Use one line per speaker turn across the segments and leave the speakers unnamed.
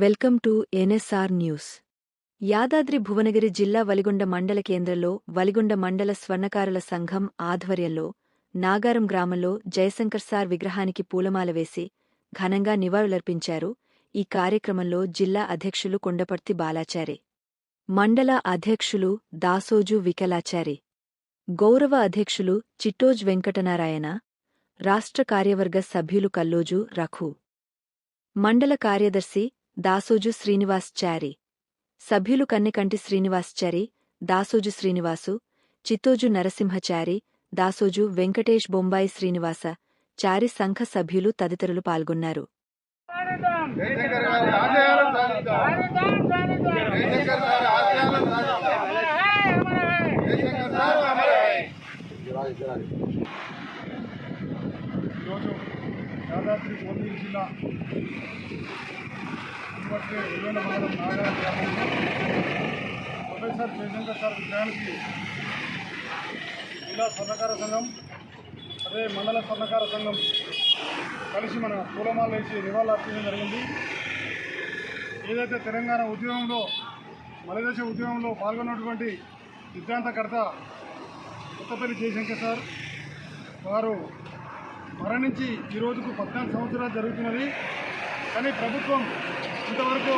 Welcome to NSR news. Yadadri Bhuvanagiri జిల్లా వలిగొండ మండల కేంద్రంలో వలిగొండ మండల స్వర్ణకారుల సంఘం ఆధ్వర్యంలో నాగారం గ్రామంలో జయశంకర్ సార్ విగ్రహానికి పూలమాల వేసి ఘనంగా నివాళులర్పించారు. ఈ కార్యక్రమంలో జిల్లా అధ్యక్షులు కొండపర్తి బాలాచారి మండల అధ్యక్షులు దాసోజు వికలాచారి గౌరవ అధ్యక్షులు చిట్టోజ్ వెంకటనారాయణ రాష్ట్ర కార్యవర్గ సభ్యులు కల్లోజు రఘు. మండల కార్యదర్శి దాసోజు శ్రీనివాస్ చారి. సభ్యులు కన్నెకంటి శ్రీనివాస్ చారి దాసోజు శ్రీనివాసు చిత్తోజు నరసింహచారి దాసోజు వెంకటేష్ బొంబాయి శ్రీనివాస చారి సంఘ సభ్యులు తదితరులు పాల్గొన్నారు.
ఈరోజు యాదాద్రి జిల్లా ఇప్పటికే ఎల్లుండ మండలం నాగారం గ్రామంలో ప్రొఫెసర్ జయశంకర్ సార్ విగ్రహానికి జిల్లా స్వర్ణకార సంఘం అదే మండల స్వర్ణకార సంఘం కలిసి మన పూలమాల వేసి నివాళులర్పించడం జరిగింది. ఏదైతే తెలంగాణ ఉద్యమంలో మలదశ ఉద్యమంలో పాల్గొన్నటువంటి సిద్ధాంతకర్త కొత్తపల్లి జయశంకర్ సార్ వారు మరణించి ఈ రోజుకు పద్నాలుగు సంవత్సరాలు జరుగుతున్నది. కానీ ప్రభుత్వం ఇంతవరకు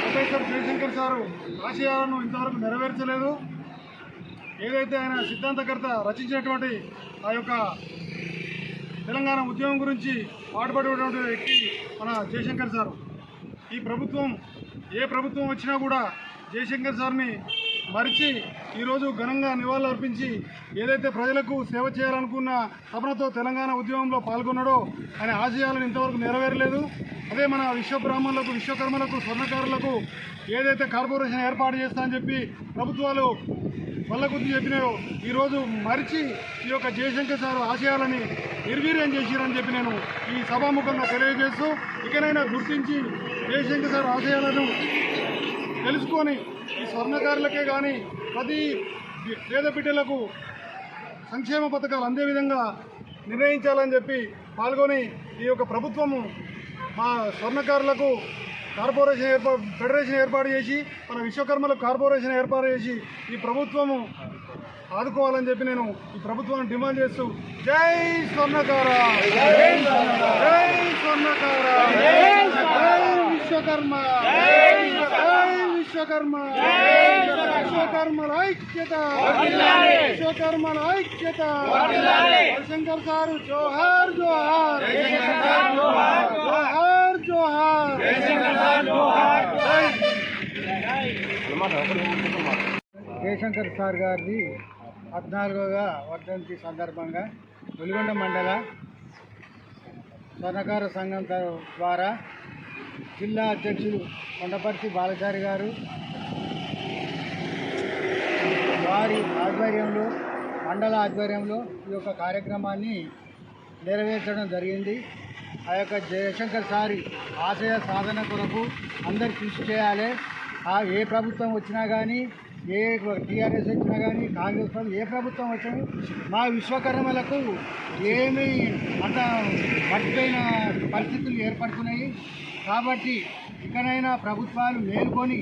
ప్రొఫెసర్ జయశంకర్ సారు ఆశయాలను ఇంతవరకు నెరవేర్చలేదు. ఏదైతే ఆయన సిద్ధాంతకర్త రచించినటువంటి ఆ యొక్క తెలంగాణ ఉద్యమం గురించి పాటుపడేటువంటి వ్యక్తి మన జయశంకర్ సారు. ఈ ప్రభుత్వం ఏ ప్రభుత్వం వచ్చినా కూడా జయశంకర్ సార్ని మరిచి ఈరోజు ఘనంగా నివాళులు అర్పించి ఏదైతే ప్రజలకు సేవ చేయాలనుకున్న తపనతో తెలంగాణ ఉద్యమంలో పాల్గొన్నాడో ఆయన ఆశయాలను ఇంతవరకు నెరవేరలేదు. అదే మన విశ్వబ్రాహ్మణులకు విశ్వకర్మలకు స్వర్ణకారులకు ఏదైతే కార్పొరేషన్ ఏర్పాటు చేస్తా అని చెప్పి ప్రభుత్వాలు వల్ల చెప్పినాయో ఈరోజు మరిచి ఈ యొక్క జయశంకర్ సార్ ఆశయాలని నిర్వీర్యం చేసిరని చెప్పి నేను ఈ సభాముఖంగా తెలియజేస్తూ ఇకనైనా గుర్తించి జయశంకర్ సార్ ఆశయాలను తెలుసుకొని ఈ స్వర్ణకారులకే కానీ ప్రతి పేద బిడ్డలకు సంక్షేమ పథకాలు అందే విధంగా నిర్ణయించాలని చెప్పి పాల్గొని ఈ యొక్క ప్రభుత్వము మా స్వర్ణకారులకు కార్పొరేషన్ ఏర్పాటు ఫెడరేషన్ ఏర్పాటు చేసి మన విశ్వకర్మలకు కార్పొరేషన్ ఏర్పాటు చేసి ఈ ప్రభుత్వము ఆదుకోవాలని చెప్పి నేను ఈ ప్రభుత్వాన్ని డిమాండ్ చేస్తూ జై స్వర్ణకార! జై స్వర్ణకార! జై విశ్వకర్మ! జై విశ్వకర్మ విశ్వకర్మల ఐక్యత విశ్వకర్మల ఐక్యత శంకర్ సారు జోహార్ జోహార్ జోహార్ జోహార్ జయశంకర్ సార్ గారిది పద్నాలుగవ వర్ధంతి సందర్భంగా వెలుగొండ మండల స్వర్ణకార సంఘం త- ద్వారా జిల్లా అధ్యక్షులు కొండపర్తి బాలచారి గారు. వారి ఆధ్వర్యంలో మండల ఆధ్వర్యంలో ఈ యొక్క కార్యక్రమాన్ని నెరవేర్చడం జరిగింది. ఆ యొక్క జయశంకర్ సారి ఆశయ సాధన కొరకు అందరు కృషి చేయాలి. ఏ ప్రభుత్వం వచ్చినా కానీ ఏ టీఆర్ఎస్ వచ్చినా కానీ కాంగ్రెస్ ప్రభుత్వం ఏ ప్రభుత్వం వచ్చినా మా విశ్వకర్మలకు ఏమీ అంత మర్చిపోయిన పరిస్థితులు ఏర్పడుతున్నాయి. కాబట్టి ఇకనైనా ప్రభుత్వాలు మేల్కొని